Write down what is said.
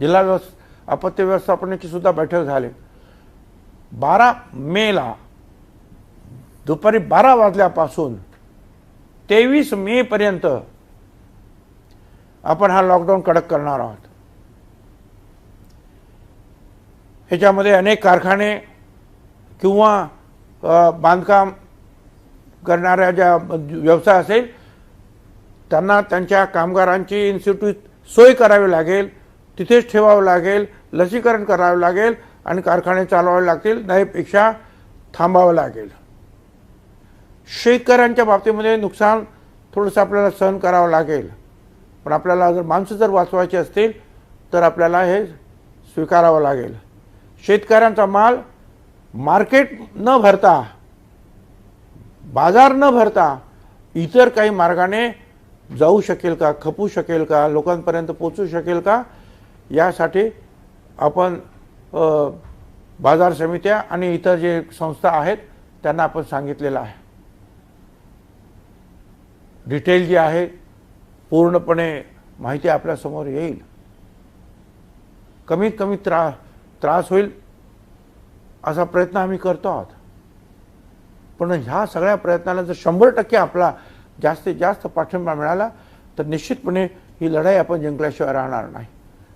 जिल्हा व्यवस्थ आपत्ती व्यवस्थापनाची सुद्धा बैठक झाली. बारा मेला दुपारी बारा वाजल्यापासून तेवीस मे पर्यंत आपण हा लॉकडाऊन कडक करणार आहोत. ह्याच्यामध्ये अनेक कारखाने किंवा बांधकाम करणाऱ्या ज्या व्यवसाय असेल त्यांना त्यांच्या कामगारांची इन्स्टिट्यूट सोय करावी लागेल. तिथेच ठेवावं लागेल लसीकरण करावं लागेल आणि कारखाने चालवावे लागतील नाहीपेक्षा थांबावं लागेल. शेतकऱ्यांच्या बाबतीमध्ये नुकसान थोडंसं आपल्याला सहन करावं लागेल. पण आपल्याला जर माणसं जर वाचवायची असतील तर आपल्याला हे स्वीकारावं लागेल. शेतकऱ्यांचा माल मार्केट न भरता बाजार न भरता इतर काही मार्गाने जाऊ शकेल का खपू शकेल का लोकांपर्यंत पोचू शकेल का यासाठी आपण बाजार समित्या आणि इतर जे संस्था आहेत त्यांना आपण सांगितलेलं आहे. डिटेल जी आहे पूर्णपणे माहिती आपल्यासमोर येईल. कमीत कमी त्रा त्रास होईल असा प्रयत्न आम्ही करतो आहोत. पण ह्या सगळ्या प्रयत्नाला जर शंभर टक्के आपला जास्तीत जास्त पाठिंबा मिळाला तर निश्चितपणे ही लढाई आपण जिंकल्याशिवाय राहणार नाही.